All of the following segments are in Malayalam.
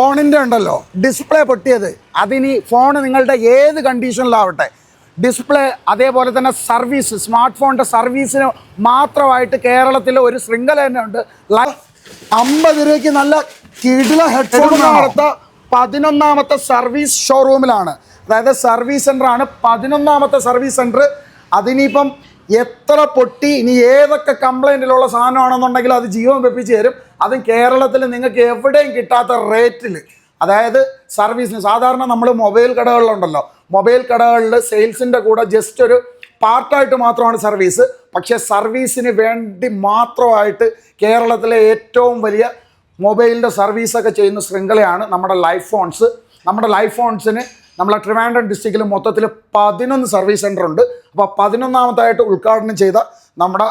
ഫോണിന്റെ ഉണ്ടല്ലോ. ഡിസ്പ്ലേ പൊട്ടിയത്. അതിനി ഫോൺ നിങ്ങളുടെ ഏത് കണ്ടീഷനിലാവട്ടെ. ഡിസ്പ്ലേ അതേപോലെ തന്നെ സർവീസ് സ്മാർട്ട് ഫോണിന്റെ സർവീസിന് മാത്രമായിട്ട് കേരളത്തിൽ ഒരു ശൃംഖല തന്നെ ഉണ്ട്. അമ്പത് രൂപയ്ക്ക് നല്ല കിടില ഹെഡ്ഫോൺ നടത്ത പതിനൊന്നാമത്തെ സർവീസ് ഷോറൂമിലാണ് അതായത് സർവീസ് സെന്ററാണ് പതിനൊന്നാമത്തെ സർവീസ് സെന്റർ അതിനിപ്പം എത്ര പൊട്ടി ഇനി ഏതൊക്കെ കംപ്ലൈന്റിലുള്ള സാധനമാണെന്നുണ്ടെങ്കിലും അത് ജീവൻ വെപ്പിച്ച് തരും. അതും കേരളത്തിൽ നിങ്ങൾക്ക് എവിടെയും കിട്ടാത്ത റേറ്റിൽ അതായത് സർവീസിന് സാധാരണ നമ്മൾ മൊബൈൽ കടകളിലുണ്ടല്ലോ. മൊബൈൽ കടകളിൽ സെയിൽസിന്റെ കൂടെ ജസ്റ്റ് ഒരു പാർട്ടായിട്ട് മാത്രമാണ് സർവീസ് പക്ഷേ സർവീസിന് വേണ്ടി മാത്രമായിട്ട് കേരളത്തിലെ ഏറ്റവും വലിയ മൊബൈലിന്റെ സർവീസൊക്കെ ചെയ്യുന്ന ശൃംഖലയാണ് നമ്മുടെ ലൈഫ് ഫോൺസ് നമ്മുടെ ലൈഫ് ഫോൺസിന് നമ്മളെ ട്രിവാൻഡ്രം ഡിസ്ട്രിക്റ്റിൽ മൊത്തത്തിൽ പതിനൊന്ന് സർവീസ് സെന്റർ ഉണ്ട്. അപ്പോൾ പതിനൊന്നാമതായിട്ട് ഉദ്ഘാടനം ചെയ്ത നമ്മുടെ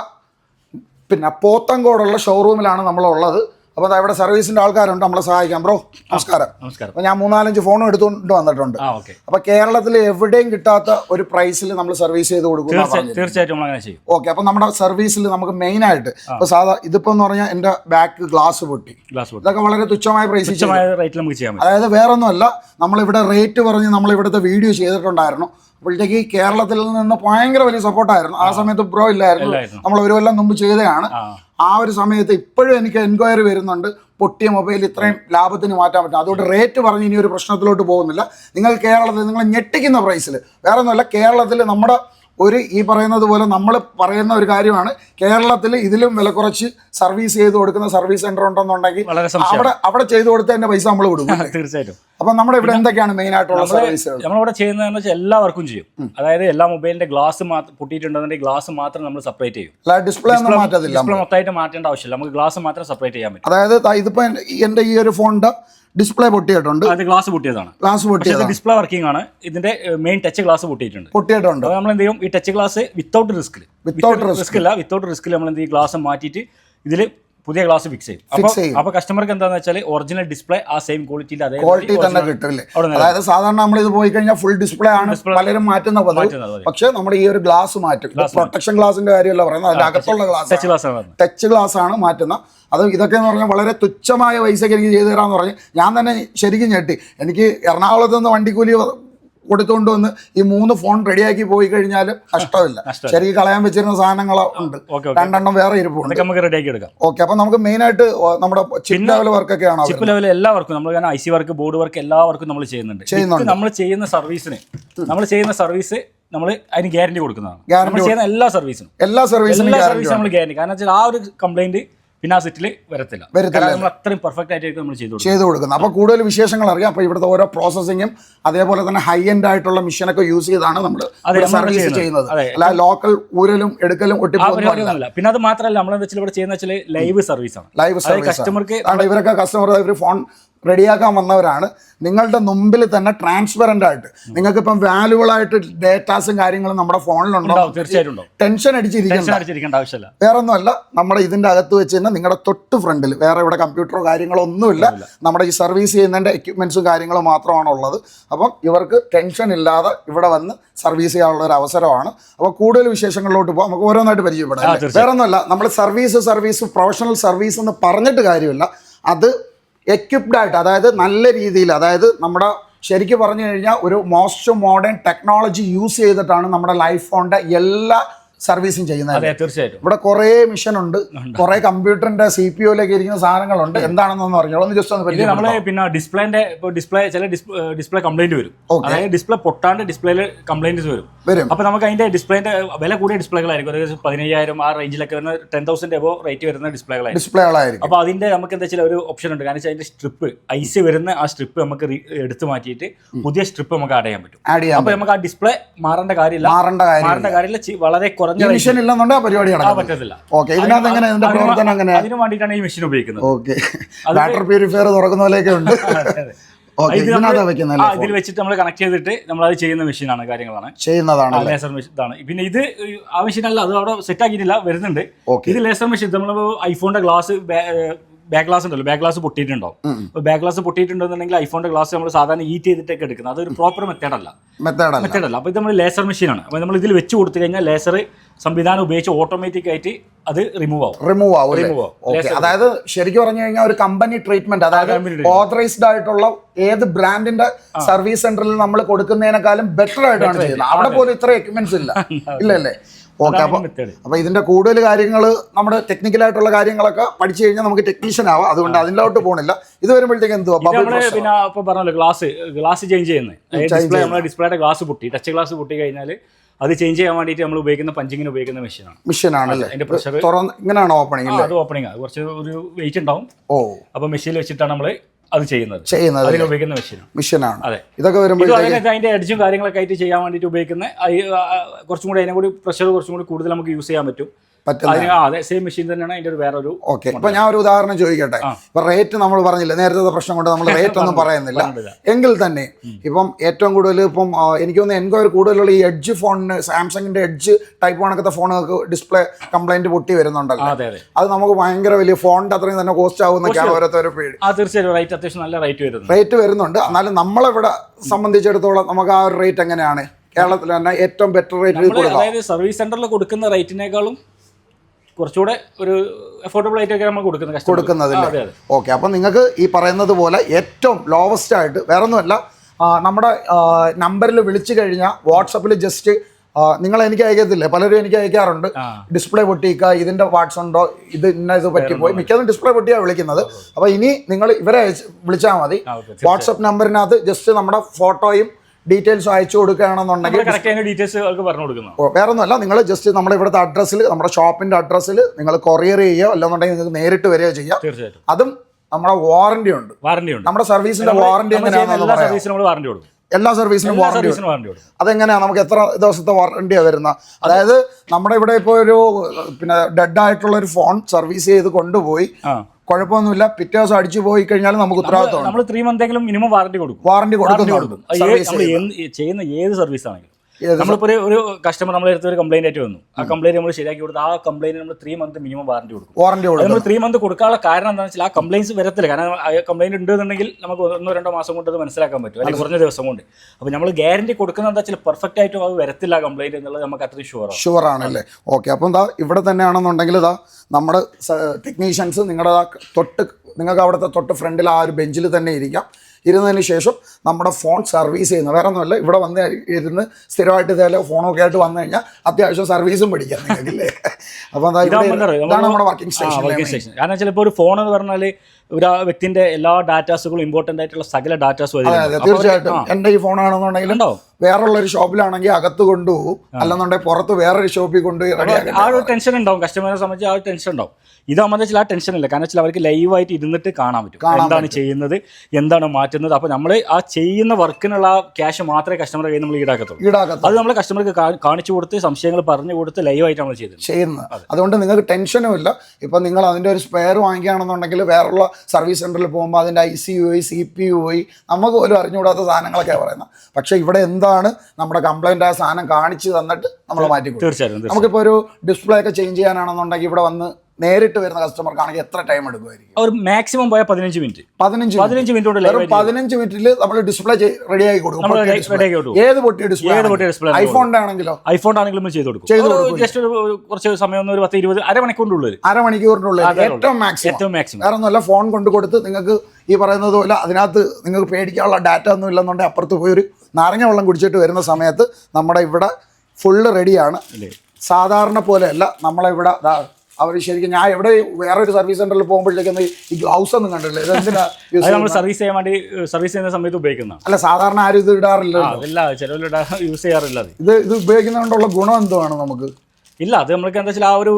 പിന്നെ പോത്തങ്കോടുള്ള ഷോറൂമിലാണ് നമ്മളുള്ളത്. അപ്പോൾ അവിടെ ഇവിടെ സർവീസിന്റെ ആൾക്കാരുണ്ട് നമ്മളെ സഹായിക്കാം ബ്രോ. നമസ്കാരം. നമസ്കാരം. അപ്പോൾ ഞാൻ മൂന്നാലഞ്ച് ഫോണും എടുത്തുകൊണ്ട് വന്നിട്ടുണ്ട്. അപ്പോൾ കേരളത്തിൽ എവിടെയും കിട്ടാത്ത ഒരു പ്രൈസിൽ നമ്മൾ സർവീസ് ചെയ്ത് കൊടുക്കും തീർച്ചയായും തീർച്ചയായിട്ടും അങ്ങനെ ചെയ്യും. ഓക്കെ അപ്പോൾ നമ്മുടെ സർവീസിൽ നമുക്ക് മെയിൻ ആയിട്ട് ഇപ്പോൾ സാധാ ഇതിപ്പോൾ എന്ന് പറഞ്ഞാൽ എന്റെ ബാക്ക് ഗ്ലാസ് പൊട്ടി. ഇതൊക്കെ വളരെ തുച്ഛമായ പ്രൈസ് അതായത് വേറൊന്നുമല്ല നമ്മളിവിടെ റേറ്റ് പറഞ്ഞ് നമ്മൾ ഇവിടുത്തെ വീഡിയോ ചെയ്തിട്ടുണ്ടായിരുന്നു. അപ്പോഴത്തേക്ക് ഈ കേരളത്തിൽ നിന്ന് ഭയങ്കര വലിയ സപ്പോർട്ടായിരുന്നു. ആ സമയത്ത് ബ്രോ ഇല്ലായിരുന്നു. നമ്മൾ ഒരു കൊല്ലം മുമ്പ് ചെയ്തതാണ്. ആ. ഒരു സമയത്ത് ഇപ്പോഴും എനിക്ക് എൻക്വയറി വരുന്നുണ്ട്. പൊട്ടിയ മൊബൈൽ ഇത്രയും ലാഭത്തിന് മാറ്റാൻ പറ്റും. അതുകൊണ്ട് റേറ്റ് പറഞ്ഞ് ഇനി ഒരു പ്രശ്നത്തിലോട്ട് പോകുന്നില്ല. നിങ്ങൾ കേരളത്തിൽ നിങ്ങൾ ഞെട്ടിക്കുന്ന പ്രൈസിൽ വേറെ ഒന്നുമല്ല കേരളത്തിൽ നമ്മുടെ ഒരു ഈ പറയുന്നത് പോലെ നമ്മൾ പറയുന്ന ഒരു കാര്യമാണ്. കേരളത്തിൽ ഇതിലും വില കുറച്ച് സർവീസ് ചെയ്ത് കൊടുക്കുന്ന സർവീസ് സെന്റർ ഉണ്ടെന്നുണ്ടെങ്കിൽ അവിടെ അവിടെ ചെയ്ത് കൊടുത്തതിന്റെ പൈസ നമ്മൾ കൊടുക്കും തീർച്ചയായിട്ടും. അപ്പൊ നമ്മുടെ ഇവിടെ എന്തൊക്കെയാണ് മെയിൻ ആയിട്ടുള്ള സർവീസുകൾ നമ്മളിവിടെ ചെയ്യുന്നതെന്ന് വെച്ചാൽ എല്ലാവർക്കും ചെയ്യും. അതായത് എല്ലാ മൊബൈലിന്റെ ഗ്ലാസ് പൊട്ടിയിട്ടുണ്ടെന്നുണ്ടെങ്കിൽ ഗ്ലാസ് മാത്രം നമ്മൾ സെപ്പറേറ്റ് ചെയ്യും. ഡിസ്പ്ലേ ഒന്നും മാറ്റത്തില്ല ഡിസ്പ്ലേ മൊത്തമായിട്ട് മാറ്റേണ്ട ആവശ്യമില്ല. നമുക്ക് ഗ്ലാസ് മാത്രം സെപ്പറേറ്റ് ചെയ്യാൻ പറ്റും. അതായത് ഇതിപ്പോ എന്റെ ഈ ഒരു ഫോണിന്റെ ഡിസ്പ്ലേ പൊട്ടിയിട്ടുണ്ട്. അത് ഗ്ലാസ് പൊട്ടിയതാണ്. ഗ്ലാസ് പൊട്ടിയത് ഡിസ്പ്ലേ വർക്കിംഗ് ആണ്. ഇതിന്റെ മെയിൻ ടച്ച് ഗ്ലാസ് പൊട്ടിയിട്ടുണ്ട്. പൊട്ടിയിട്ടുണ്ട്. നമ്മൾ എന്ത് ചെയ്യും? ഈ touch glass without risk without risk ഇല്ല വിത്തൗട്ട് റിസ്കിൽ നമ്മൾ എന്ത് ചെയ്യും? ഗ്ലാസ് മാറ്റിയിട്ട് ഇതിൽ പുതിയ ഗ്ലാസ് ഫിക്സ് ചെയ്യും. അപ്പോൾ കസ്റ്റമർക്ക് എന്താണെന്ന് വെച്ചാൽ ഒറിജിനൽ ഡിസ്പ്ലേ ആ സെയിം ക്വാളിറ്റിയിൽ അതേ ക്വാളിറ്റി തന്നെ കിട്ടില്ലേ അതായത് സാധാരണ നമ്മൾ ഇത് പോയി കഴിഞ്ഞാൽ ഫുൾ ഡിസ്പ്ലേ ആണ് പലരും മാറ്റുന്ന പതിവ് പക്ഷെ നമ്മുടെ ഈ ഒരു ഗ്ലാസ് മാറ്റും. പ്രൊട്ടക്ഷൻ ഗ്ലാസിന്റെ കാര്യമല്ല പറയുന്നത്. അതിന്റെ അകത്തുള്ള ഗ്ലാസ് ടച്ച് ഗ്ലാസ് ആണ്. വരുന്നത്. ടച്ച് ഗ്ലാസ് ആണ് മാറ്റുന്നത് അത് ഇതൊക്കെ എന്ന് പറഞ്ഞാൽ വളരെ തുച്ഛമായ പൈസയ്ക്ക് എനിക്ക് ചെയ്തു തരാമെന്ന് പറഞ്ഞ് ഞാൻ തന്നെ ശരിക്കും ഞെട്ടി. എനിക്ക് എറണാകുളത്ത് നിന്ന് വണ്ടിക്കൂലി കൊടുത്തുകൊണ്ട് വന്ന് ഈ മൂന്ന് ഫോൺ റെഡിയാക്കി പോയി കഴിഞ്ഞാൽ നഷ്ടമില്ല. ചെറിയ ശരിക്കും കളയാൻ വെച്ചിരുന്ന സാധനങ്ങൾ ഉണ്ട്. രണ്ടെണ്ണം വേറെ ഇരിപ്പുണ്ട്. നമുക്ക് റെഡിയാക്കി എടുക്കാം. ഓക്കെ അപ്പൊ നമുക്ക് മെയിൻ ആയിട്ട് നമ്മുടെ ചിപ്പ് ലെവൽ വർക്കൊക്കെയാണോ ചിപ്പ് ലെവൽ എല്ലാ വർക്കും നമ്മൾ I C work board work എല്ലാ വർക്കും നമ്മൾ ചെയ്യുന്നുണ്ട്. നമ്മൾ ചെയ്യുന്ന സർവീസിന് നമ്മൾ ചെയ്യുന്ന സർവീസ് നമ്മൾ അതിന് ഗ്യാരണ്ടി കൊടുക്കുന്നതാണ്. നമ്മൾ ചെയ്യുന്ന എല്ലാ സർവീസിനും എല്ലാ സർവീസിനും സർവീസും നമ്മൾ ഗ്യാരണ്ടി കാരണം വെച്ചാൽ ആ ഒരു കംപ്ലൈന്റ് പിന്നെ ആ സെറ്റിൽ വരത്തില്ല വരത്തില്ല. നമ്മൾ അത്രയും പെർഫെക്റ്റ് ആയിട്ട് നമ്മൾ ചെയ്തു ചെയ്ത് കൊടുക്കുന്നത്. അപ്പോൾ കൂടുതൽ വിശേഷങ്ങൾ അറിയാം. അപ്പോൾ ഇവിടുത്തെ ഓരോ പ്രോസസ്സിങ്ങും അതേപോലെ തന്നെ ഹൈ എൻഡ് ആയിട്ടുള്ള മിഷനൊക്കെ യൂസ് ചെയ്താണ് നമ്മൾ സർവീസ് ചെയ്യുന്നത്. അല്ല ലോക്കൽ ഊരലും എടുക്കലും ഒട്ടിപ്പോകുന്നില്ല പിന്നെ അത് മാത്രമല്ല വെച്ചാൽ ഇവിടെ ചെയ്യുന്ന വെച്ചാൽ ലൈവ് സർവീസ് ആണ്. ലൈവ് സർവീസ് കസ്റ്റമർക്ക് ഇവരൊക്കെ കസ്റ്റമർ ഫോൺ റെഡിയാക്കാൻ വന്നവരാണ്. നിങ്ങളുടെ മുമ്പിൽ തന്നെ ട്രാൻസ്പെറന്റ് ആയിട്ട്. നിങ്ങൾക്ക് ഇപ്പം വാല്യുബിൾ ആയിട്ട് ഡേറ്റാസും കാര്യങ്ങളും നമ്മുടെ ഫോണിലുണ്ടോ? തീർച്ചയായിട്ടും ടെൻഷൻ അടിച്ചിരിക്കണം ടെൻഷൻ അടിച്ചിരിക്കേണ്ട ആവശ്യമില്ല. വേറെ ഒന്നുമല്ല നമ്മുടെ ഇതിന്റെ അകത്ത് വെച്ച് തന്നെ നിങ്ങളുടെ തൊട്ട് ഫ്രണ്ടിൽ വേറെ ഇവിടെ കമ്പ്യൂട്ടറോ കാര്യങ്ങളോ ഒന്നുമില്ല. നമ്മുടെ ഈ സർവീസ് ചെയ്യുന്നതിന്റെ എക്യുപ്മെന്റ്സും കാര്യങ്ങളും മാത്രമാണ് ഉള്ളത്. അപ്പം ഇവർക്ക് ടെൻഷൻ ഇല്ലാതെ ഇവിടെ വന്ന് സർവീസ് ചെയ്യാനുള്ള ഒരു അവസരമാണ്. അപ്പോൾ കൂടുതൽ വിശേഷങ്ങളിലോട്ട് പോകാം നമുക്ക് ഓരോന്നായിട്ട് പരിചയപ്പെടാം. വേറെ ഒന്നുമല്ല നമ്മൾ സർവീസ് സർവീസ് പ്രൊഫഷണൽ സർവീസ് എന്ന് പറഞ്ഞിട്ട് കാര്യമില്ല. അത് എക്യുപ്ഡ് ആയിട്ട് അതായത് നല്ല രീതിയിൽ അതായത് നമ്മുടെ ശരിക്കും പറഞ്ഞു കഴിഞ്ഞാൽ ഒരു മോസ്റ്റ് മോഡേൺ ടെക്നോളജി യൂസ് ചെയ്തിട്ടാണ് നമ്മുടെ ലൈഫ് ഫോണിന്റെ എല്ലാ സർവീസും ചെയ്യുന്നത് അതെ തീർച്ചയായിട്ടും. ഇവിടെ കുറേ മിഷൻ ഉണ്ട്. കുറേ കമ്പ്യൂട്ടറിന്റെ സി പി ഒയിലേക്ക് ഇരിക്കുന്ന സാധനങ്ങളുണ്ട്. എന്താണെന്നൊന്ന് പറഞ്ഞോളൂ. ഒന്ന് ജസ്റ്റ് ഒന്ന് ഇത് നമ്മൾ പിന്നെ ഡിസ്പ്ലേന്റെ ഇപ്പോൾ ഡിസ്പ്ലേ ചില ഡിസ്പ്ലേ കംപ്ലൈന്റ് വരും. അതായത് ഡിസ്പ്ലേ പൊട്ടാണ്ട് ഡിസ്പ്ലേയിൽ കംപ്ലൈന്റ്സ് വരും. വരും. അപ്പൊ നമുക്ക് അതിന്റെ ഡിസ്പ്ലേന്റെ വില കൂടിയ ഡിസ്പ്ലേകളായിരിക്കും. ഏകദേശം പതിനയ്യായിരം ആ റേഞ്ചിലൊക്കെ വരുന്ന ടെൻ തൗസൻഡ് എബോ റേറ്റ് വരുന്ന ഡിസ്പ്ലേകളായിരിക്കും. ഡിസ്പ്ലേകളായിരിക്കും. അപ്പൊ അതിന്റെ നമുക്ക് എന്താ വെച്ചാൽ ഒരു ഓപ്ഷൻ ഉണ്ട്. കാരണം അതിന്റെ സ്ട്രിപ്പ് ഐസ് വരുന്ന ആ സ്ട്രിപ്പ് നമുക്ക് എടുത്തു മാറ്റിയിട്ട് പുതിയ സ്ട്രിപ്പ് നമുക്ക് ആഡ് ചെയ്യാൻ പറ്റും. അപ്പോൾ അപ്പൊ നമുക്ക് ആ ഡിസ്പ്ലേ മാറേണ്ട കാര്യമില്ല. മാറേണ്ട കാര്യം മാറേണ്ട കാര്യമില്ല. വളരെ വളരെ കുറഞ്ഞ rate മിഷൻ ഇല്ലെന്നുണ്ടെങ്കിൽ ആ പരിപാടി പറ്റത്തില്ല. ഓക്കെ ഇതിനകത്ത് എങ്ങനെ ഇതിന്റെ അതിന് പ്രവർത്തനം എങ്ങനെ? അതിന് വേണ്ടിയിട്ടാണ് ഈ മെഷീൻ ഉപയോഗിക്കുന്നത്. ഓക്കെ വാട്ടർ പ്യൂരിഫയർ തുറക്കുന്ന പോലെയൊക്കെ ഉണ്ട്. ഇതിൽ വെച്ചിട്ട് നമ്മൾ കണക്ട് ചെയ്തിട്ട് നമ്മൾ അത് ചെയ്യുന്ന മെഷീനാണ് കാര്യങ്ങളാണ്. ചെയ്യുന്നതാണ് ലേസർ മെഷീൻ ഇതാണ്. പിന്നെ ഇത് ആ മെഷീൻ അല്ല അത് അവിടെ സെറ്റ് ആക്കിയിട്ടില്ല വരുന്നുണ്ട്. ഇത് ലേസർ മെഷീൻ നമ്മൾ ഐഫോണിന്റെ ഗ്ലാസ് ബാക്ക് ഗ്ലാസ് ഉണ്ടല്ലോ. ബാക്ക് ഗ്ലാസ് പൊട്ടിയിട്ടുണ്ടാവും. അപ്പോൾ ബാക്ക് ഗ്ലാസ് പൊട്ടിയിട്ടുണ്ടെന്നുണ്ടെങ്കിൽ ഐഫോണിന്റെ ഗ്ലാസ് നമ്മൾ സാധാരണ ഈറ്റ് ചെയ്തിട്ടൊക്കെ എടുക്കുന്നത്. അതൊരു പ്രോപ്പർ മെത്തേഡ് അല്ല. മെത്തേഡല്ല മെത്തേഡ് അല്ല. അപ്പോൾ ഇത് നമ്മൾ ലേസർ മെഷീനാണ് അപ്പോൾ നമ്മൾ ഇതിൽ വെച്ച് കൊടുത്തു കഴിഞ്ഞാൽ ലേസർ സംവിധാനം ഉപയോഗിച്ച് ഓട്ടോമാറ്റിക് ആയിട്ട് അത് റിമൂവ് ആവും. റിമൂവ് ആവും റിമൂവ് ആവും. അതായത് ശരിക്കും പറഞ്ഞു കഴിഞ്ഞാൽ ഒരു കമ്പനി ട്രീറ്റ്മെന്റ് അതായത് ഓതറൈസ്ഡ് ആയിട്ടുള്ള ഏത് ബ്രാൻഡിന്റെ സർവീസ് സെന്ററിൽ നമ്മൾ കൊടുക്കുന്നതിനേക്കാളും ബെറ്റർ ആയിട്ടാണ് ചെയ്യുന്നത്. അവിടെ പോലും ഇത്ര എക്യുപ്മെന്റ്സ് ഇല്ല. ഇല്ല അല്ലേ ഓക്കെ അപ്പൊ അപ്പോൾ അപ്പൊ ഇതിന്റെ കൂടുതൽ കാര്യങ്ങൾ നമ്മുടെ ടെക്നിക്കലായിട്ടുള്ള കാര്യങ്ങളൊക്കെ പഠിച്ചു കഴിഞ്ഞാൽ നമുക്ക് ടെക്നീഷ്യൻ ആവാം. അതുകൊണ്ട് അതിലോട്ട് പോണില്ല. ഇത് വരുമ്പോഴത്തേക്ക് എന്തുവാ? പിന്നെ പറഞ്ഞല്ലോ ഗ്ലാസ് ഗ്ലാസ് ചേഞ്ച് ചെയ്യുന്നത് ഡിസ്പ്ലേ ഡിസ്പ്ലേയുടെ ഗ്ലാസ് പൊട്ടി. ടച്ച് ഗ്ലാസ് പൊട്ടി കഴിഞ്ഞാൽ അത് ചേഞ്ച് ചെയ്യാൻ വേണ്ടിയിട്ട് നമ്മൾ ഉപയോഗിക്കുന്ന പഞ്ചിങ്ങിന് ഉപയോഗിക്കുന്ന മെഷീനാണ് മെഷീനാണ് അതിന്റെ പ്രഷർ തുറന്ന് ഇങ്ങനെയാണോ ഓപ്പണിംഗ് അത് ഓപ്പണിംഗ് ആണ് കുറച്ച് ഒരു വെയിറ്റ് ഉണ്ടാവും. ഓ. അപ്പൊ മെഷീനിൽ വെച്ചിട്ടാണ് നമ്മൾ അത് ചെയ്യുന്നത്. ചെയ്യുന്നത് ഉപയോഗിക്കുന്ന മെഷീനാണ് മെഷീനാണ് അതെ. ഇതൊക്കെ വരുമ്പോൾ അതിന്റെ എഡ്ജും കാര്യങ്ങളൊക്കെ ആയിട്ട് ചെയ്യാൻ വേണ്ടിയിട്ട് ഉപയോഗിക്കുന്ന കുറച്ചും കൂടി അതിനെ കൂടി പ്രഷർ കുറച്ചും കൂടി കൂടുതൽ നമുക്ക് യൂസ് ചെയ്യാൻ പറ്റും. അതിന് ആ, അതെ സെയിം മെഷീൻ തന്നെയാണ് അതിന്റെ ഒരു വേറൊരു ഓക്കെ ഇപ്പൊ ഞാൻ ഒരു ഉദാഹരണം ചോദിക്കട്ടെ? ഇപ്പൊ റേറ്റ് നമ്മൾ പറഞ്ഞില്ല? നേരത്തെ പ്രശ്നം കൊണ്ട് നമ്മൾ റേറ്റ് ഒന്നും പറയുന്നില്ല. പറഞ്ഞില്ല. എങ്കിൽ തന്നെ ഇപ്പം ഏറ്റവും കൂടുതൽ ഇപ്പം ആ, എനിക്ക് തോന്നുന്നു എൻക്വയറി കൂടുതലുള്ള ഈ എഡ്ജ് ഫോണിന് സാംസങ്ങിന്റെ എഡ്ജ് ടൈപ്പ് കണക്കത്തെ ഫോണുകൾക്ക് ഡിസ്പ്ലേ കംപ്ലൈന്റ് പൊട്ടി ആ, വരുന്നുണ്ടല്ലോ അതെ അതെ. അത് നമുക്ക് ഭയങ്കര വലിയ ഫോണിന്റെ അത്രയും തന്നെ കോസ്റ്റ് ആവുന്നൊക്കെയാണ് ഓരോരുത്തരും പേടി ആ തീർച്ചയായും റേറ്റ് അത്യാവശ്യം നല്ല റേറ്റ് വരുന്നുണ്ട്. റേറ്റ് വരുന്നുണ്ട്. എന്നാലും നമ്മളെവിടെ സംബന്ധിച്ചിടത്തോളം നമുക്ക് ആ ഒരു റേറ്റ് എങ്ങനെയാണ്? കേരളത്തിൽ തന്നെ ഏറ്റവും ബെറ്റർ റേറ്റ് കൊടുക്കാം. അതായത് സർവീസ് സെന്ററിൽ കൊടുക്കുന്ന റേറ്റിനേക്കാളും കുറച്ചുകൂടെ ഒരു അഫോർഡബിൾ ആയിട്ടൊക്കെ നമ്മൾ കൊടുക്കുന്നത് കൊടുക്കുന്നത് ഓക്കെ അപ്പം നിങ്ങൾക്ക് ഈ പറയുന്നത് പോലെ ഏറ്റവും ലോവസ്റ്റ് ആയിട്ട് വേറെ ഒന്നുമല്ല നമ്മുടെ നമ്പറിൽ വിളിച്ചു കഴിഞ്ഞാൽ വാട്സപ്പിൽ ജസ്റ്റ് നിങ്ങൾ എനിക്ക് അയക്കത്തില്ലേ? പലരും എനിക്ക് അയക്കാറുണ്ട്. ഡിസ്പ്ലേ പൊട്ടിക്ക ഇതിന്റെ വാട്സ് ഉണ്ടോ ഇത് ഇന്ന ഇത് പറ്റിപ്പോയി. മിക്കതും ഡിസ്പ്ലേ പൊട്ടിയാണ് വിളിക്കുന്നത്. അപ്പോൾ ഇനി നിങ്ങൾ ഇവരെ വിളിച്ചാൽ മതി. വാട്സപ്പ് നമ്പറിനകത്ത് ജസ്റ്റ് നമ്മുടെ ഫോട്ടോയും ഡീറ്റെയിൽസും അയച്ചു കൊടുക്കുകയാണെന്നുണ്ടെങ്കിൽ ഡീറ്റെയിൽസ് പറഞ്ഞു കൊടുക്കുന്നു വേറെ ഒന്നുമല്ല നിങ്ങൾ ജസ്റ്റ് നമ്മുടെ ഇവിടുത്തെ അഡ്രസ്സിൽ നമ്മുടെ ഷോപ്പിന്റെ അഡ്രസ്സിൽ നിങ്ങൾ കൊറിയർ ചെയ്യുകയോ അല്ലെന്നുണ്ടെങ്കിൽ നിങ്ങൾക്ക് നേരിട്ട് വരികയോ ചെയ്യാം. തീർച്ചയായിട്ടും. അതും നമ്മുടെ വാറന്റി ഉണ്ട്. വാറണ്ടി ഉണ്ട്. നമ്മുടെ സർവീസിന്റെ വാറന്റി കൊടുക്കും. എല്ലാ സർവീസിനും വാറണ്ടി അതെങ്ങനെയാണ് നമുക്ക് എത്ര ദിവസത്തെ വാറണ്ടിയാണ് വരുന്ന അതായത് നമ്മുടെ ഇവിടെ ഇപ്പോ ഒരു പിന്നെ ഡെഡ് ആയിട്ടുള്ള ഒരു ഫോൺ സർവീസ് ചെയ്ത് കൊണ്ടുപോയി. കുഴപ്പമൊന്നുമില്ല. പിറ്റേ ദിവസം അടിച്ചു പോയി കഴിഞ്ഞാൽ നമുക്ക് ഉത്തരവാദിത്തം നമ്മൾ ത്രീ മന്തെങ്കിലും മിനിമം വാറണ്ടി കൊടുക്കും. വാറണ്ടി കൊടുക്കുന്നുണ്ട്. ചെയ്യുന്ന ഏത് സർവീസ് ആണെങ്കിലും. നമ്മളിപ്പോൾ ഒരു ഒരു കസ്റ്റമർ നമ്മളെ അടുത്ത് ഒരു കംപ്ലൈന്റ് ആയിട്ട് വന്നു. ആ കംപ്ലൈന്റ് നമ്മൾ ശരിയാക്കി കൊടുത്ത് ആ കംപ്ലൈന്റ് നമ്മൾ ത്രീ മന്ത് മിനിമം വാറണ്ടി കൊടുക്കും. വാറണ്ടി കൊടുക്കും നമ്മൾ ത്രീ മന്ത് കൊടുക്കാനുള്ള കാരണം എന്താണെന്ന് വെച്ചാൽ ആ കംപ്ലൈൻസ് വരത്തില്ല. കാരണം ആ കംപ്ലൈന്റ് ഉണ്ടെന്നുണ്ടെങ്കിൽ നമുക്ക് ഒന്നോ രണ്ടോ മാസം കൊണ്ട് അത് മനസ്സിലാക്കാൻ പറ്റും. അല്ലെങ്കിൽ കുറഞ്ഞ ദിവസം കൊണ്ട്. അപ്പോൾ നമ്മൾ ഗ്യാരണ്ടി കൊടുക്കുന്നത് എന്താ വെച്ചാൽ പെർഫെക്റ്റ് ആയിട്ടും അത് വരത്തില്ല കംപ്ലൈന്റ് എന്നുള്ളത് നമുക്ക് അത്രയും ഷുവർ ഷുവർ ആണല്ലേ? ഓക്കെ അപ്പം എന്താ ഇവിടെ തന്നെയാണെന്നുണ്ടെങ്കിൽ ഇതാ നമ്മുടെ ടെക്നീഷ്യൻസ് നിങ്ങളുടെ തൊട്ട് നിങ്ങൾക്ക് അവിടുത്തെ തൊട്ട് ഫ്രണ്ടിൽ ആ ഒരു ബെഞ്ചിൽ തന്നെ ഇരിക്കാം. ഇരുന്നതിന് ശേഷം നമ്മുടെ ഫോൺ സർവീസ് ചെയ്യുന്നത് വേറെ ഒന്നുമല്ല ഇവിടെ വന്ന് ഇരുന്ന് സ്ഥിരമായിട്ട് ഇതേലോ ഫോണൊക്കെ ആയിട്ട് വന്നു കഴിഞ്ഞാൽ അത്യാവശ്യം സർവീസും പഠിക്കാം നിങ്ങൾക്കില്ലേ അപ്പോൾ ഇതാണ് നമ്മുടെ വർക്കിംഗ് സ്റ്റേഷൻ. കാരണം ചിലപ്പോൾ ഒരു ഫോൺ എന്ന് പറഞ്ഞാൽ ഒരു വ്യക്തിന്റെ എല്ലാ ഡാറ്റാസുകളും ഇമ്പോർട്ടന്റ് ആയിട്ടുള്ള സകല ഡാറ്റാസും തീർച്ചയായിട്ടും. എന്റെ ഈ ഫോണാണെന്നുണ്ടെങ്കിലും ഉണ്ടാവും വേറുള്ള ഒരു ഷോപ്പിലാണെങ്കിൽ അകത്ത് കൊണ്ടുപോകും അല്ലെന്നുണ്ടെങ്കിൽ പുറത്ത് വേറൊരു ഷോപ്പിൽ കൊണ്ടുപോയി ആ ഒരു ടെൻഷൻ ഉണ്ടാവും. കസ്റ്റമറെ സംബന്ധിച്ച് ആ ഒരു ടെൻഷൻ ഉണ്ടാവും. ഇതാകുമ്പോൾ വെച്ചാൽ ആ ടെൻഷൻ ഇല്ല. കാരണം വെച്ചാൽ അവർക്ക് ലൈവായിട്ട് ഇരുന്നിട്ട് കാണാൻ പറ്റും. എന്താണ് ചെയ്യുന്നത്? എന്താണ് മാറ്റുന്നത്? അപ്പോൾ നമ്മൾ ആ ചെയ്യുന്ന വർക്കിനുള്ള ക്യാഷ് മാത്രമേ കസ്റ്റമറെ കയ്യിൽ നമ്മൾ ഈടാക്കത്തുള്ളൂ. ഈടാക്കത്തുള്ളൂ. അത് നമ്മൾ കസ്റ്റമർക്ക് കാണിച്ചു കൊടുത്ത് സംശയങ്ങൾ പറഞ്ഞു കൊടുത്ത് ലൈവായിട്ട് നമ്മൾ ചെയ്തത് ചെയ്യുന്നത്. അതുകൊണ്ട് നിങ്ങൾക്ക് ടെൻഷനും ഇല്ല. ഇപ്പം നിങ്ങൾ അതിന്റെ ഒരു സ്പെയർ വാങ്ങിക്കുകയാണെന്നുണ്ടെങ്കിൽ വേറുള്ള സർവീസ് സെന്ററിൽ പോകുമ്പോൾ അതിന്റെ I C U C P U നമുക്ക് പോലും അറിഞ്ഞുകൂടാത്ത സാധനങ്ങളൊക്കെയാണ് പറയുന്നത് പക്ഷേ ഇവിടെ എന്താണ് നമ്മുടെ കംപ്ലൈന്റ് ആയ സാധനം കാണിച്ച് തന്നിട്ട് നമ്മൾ മാറ്റി തീർച്ചയായിട്ടും തീർച്ചയായും. നമുക്കിപ്പോൾ ഒരു ഡിസ്പ്ലേ ഒക്കെ ചേഞ്ച് ചെയ്യാനാണെന്നുണ്ടെങ്കിൽ ഇവിടെ വന്ന് നേരിട്ട് വരുന്ന കസ്റ്റമർക്കാണെങ്കിൽ എത്ര ടൈം എടുക്കുമായിരിക്കും? മാക്സിമം പോയ പതിനഞ്ച് മിനിറ്റ് പതിനഞ്ച് പതിനഞ്ച് മിനിറ്റ് കൊണ്ട് പതിനഞ്ച് മിനിറ്റിൽ നമ്മൾ ഡിസ്പ്ലേ റെഡി ആക്കി കൊടുക്കും. ഏത് പൊട്ടിയ ഡിസ്പ്ലേ ഏത് പൊട്ടിയ ആണെങ്കിലും. ഐഫോണിന്റെ ആണെങ്കിലോ? ഐഫോൺ ആണെങ്കിലും ചെയ്ത് കൊടുക്കും. ജസ്റ്റ് ഒരു കുറച്ച് സമയം ഒന്ന് ഒരു പത്ത് ഇരുപത് അരമണിക്കൂറിനുള്ളിൽ. അരമണിക്കൂറിനുള്ളിൽ ഏറ്റവും മാക്സിമം ഏറ്റവും മാക്സിമം വേറെ ഒന്നുമല്ല ഫോൺ കൊണ്ട് കൊടുത്ത് നിങ്ങൾക്ക് ഈ പറയുന്നത് പോലെ അതിനകത്ത് നിങ്ങൾക്ക് പേടിക്കാനുള്ള ഡാറ്റ ഒന്നും ഇല്ലെന്നുണ്ടെങ്കിൽ അപ്പുറത്ത് പോയി ഒരു നാരങ്ങ വെള്ളം കുടിച്ചിട്ട് വരുന്ന സമയത്ത് നമ്മുടെ ഇവിടെ ഫുള്ള് റെഡിയാണ് അല്ലേ? സാധാരണ പോലെയല്ല നമ്മളിവിടെ അവർ ശരിക്കും ഞാൻ എവിടെ വേറെ ഒരു സർവീസ് സെന്ററിൽ പോകുമ്പോഴത്തേക്കൊന്നും ഈ ഗ്ലൗസ് ഒന്നും കണ്ടിട്ടില്ല. ഇതെന്തിനാ നമ്മൾ സർവീസ് ചെയ്യാൻ വേണ്ടി സർവീസ് ചെയ്യുന്ന സമയത്ത് ഉപയോഗിക്കുന്ന. അല്ല സാധാരണ ആരും ഇത് ഇടാറില്ല ഇല്ല ചിലവർ യൂസ് ചെയ്യാറില്ല ഇത് ഇത് ഉപയോഗിക്കുന്നതുകൊണ്ടുള്ള ഗുണം എന്തുവാണ് നമുക്ക്? ഇല്ല അത് നമ്മൾക്ക് എന്താ വെച്ചാൽ ആ ഒരു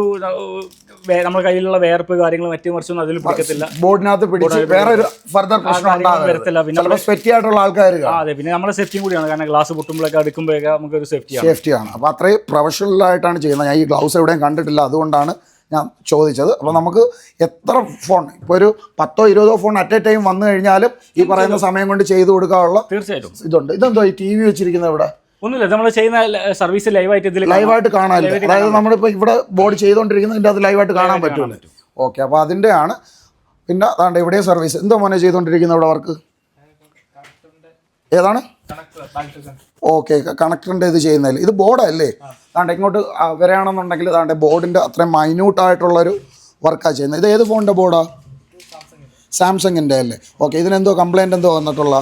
നമ്മുടെ കയ്യിലുള്ള വേർപ്പ് കാര്യങ്ങൾ മറ്റു മറിച്ചൊന്നും അതിൽ പിടിക്കത്തില്ല. ബോർഡിനകത്ത് പിടിച്ച് വേറെ ഒരു ഫർദർ പ്രശ്നം വരത്തില്ല. പിന്നെ സെഫ്റ്റി ആയിട്ടുള്ള ആൾക്കാർ അതെ പിന്നെ നമ്മുടെ സേഫ്റ്റിയും കൂടിയാണ്. കാരണം ഗ്ലാസ് പൊട്ടുമ്പോഴൊക്കെ അടുക്കുമ്പോഴൊക്കെ നമുക്ക് ഒരു സേഫ്റ്റിയാണ് സേഫ്റ്റിയാണ് അപ്പോൾ അത്രയും പ്രൊഫഷണലായിട്ടാണ് ചെയ്യുന്നത്. ഞാൻ ഈ ഗ്ലൗസ് എവിടെയും കണ്ടിട്ടില്ല. അതുകൊണ്ടാണ് ഞാൻ ചോദിച്ചത്. അപ്പോൾ നമുക്ക് എത്ര ഫോൺ ഇപ്പോൾ ഒരു പത്തോ ഇരുപതോ ഫോൺ അറ്റ് എ ടൈം വന്നു കഴിഞ്ഞാലും ഈ പറയുന്ന സമയം കൊണ്ട് ചെയ്തു കൊടുക്കാനുള്ള തീർച്ചയായിട്ടും. ഇതുണ്ട്. ഇതെന്തോ ഈ ടി വി വെച്ചിരിക്കുന്നത് ഇവിടെ? ഒന്നുമില്ല. നമ്മൾ ചെയ്യുന്ന സർവീസ് ലൈവായിട്ട് ഇതിൽ ലൈവായിട്ട് കാണാനില്ല. അതായത് നമ്മളിപ്പോൾ ഇവിടെ ബോർഡ് ചെയ്തുകൊണ്ടിരിക്കുന്നതിന്റെ അത് ലൈവായിട്ട് കാണാൻ പറ്റുമല്ലോ ഓക്കെ അപ്പോൾ അതിന്റെയാണ് പിന്നെ അതാണ്ട് എവിടെയും സർവീസ് എന്തോ മോനെ ചെയ്തുകൊണ്ടിരിക്കുന്നത് ഇവിടെ വർക്ക് ഏതാണ്? ഓക്കെ കണക്ടറിന്റെ ഇത് ചെയ്യുന്നതിൽ ഇത് ബോർഡല്ലേ അതാണ്ട് ഇങ്ങോട്ട് വരികയാണെന്നുണ്ടെങ്കിൽ അതാണ്ട് ബോർഡിന്റെ അത്രയും മൈന്യൂട്ടായിട്ടുള്ളൊരു വർക്കാണ് ചെയ്യുന്നത്. ഇത് ഏത് ഫോണിന്റെ ബോർഡാ? സാംസങ്ങിന്റെ അല്ലേ? ഓക്കെ ഇതിനെന്തോ കംപ്ലൈന്റ് എന്തോ വന്നിട്ടുള്ള